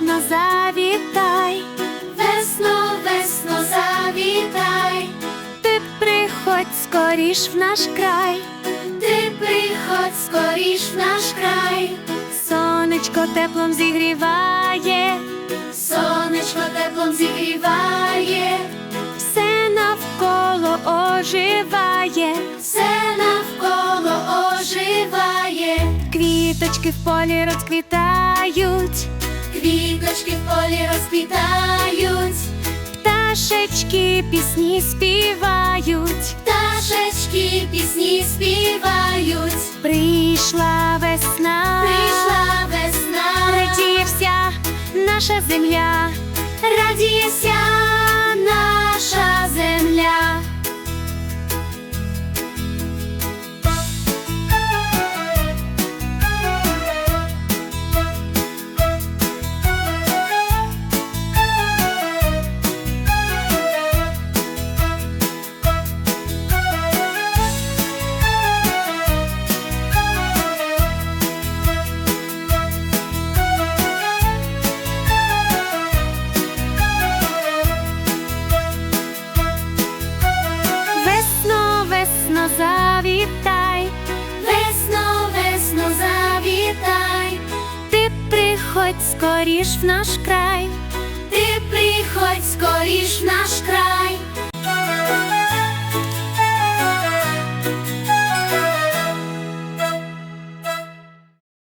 весно завітай, весно, весно завітай, ти приходь скоріш в наш край, ти приходь скоріш в наш край, сонечко теплом зігріває, сонечко теплом зігріває, все навколо оживає, все навколо оживає, квіточки в полі розквітають квіточки в полі розквітають, пташечки пісні співають, пташечки пісні співають, прийшла весна, прийшла весна, радіє вся наша земля. радіє наша завітай, Весно, весно, завітай, ти приходь скоріш в наш край,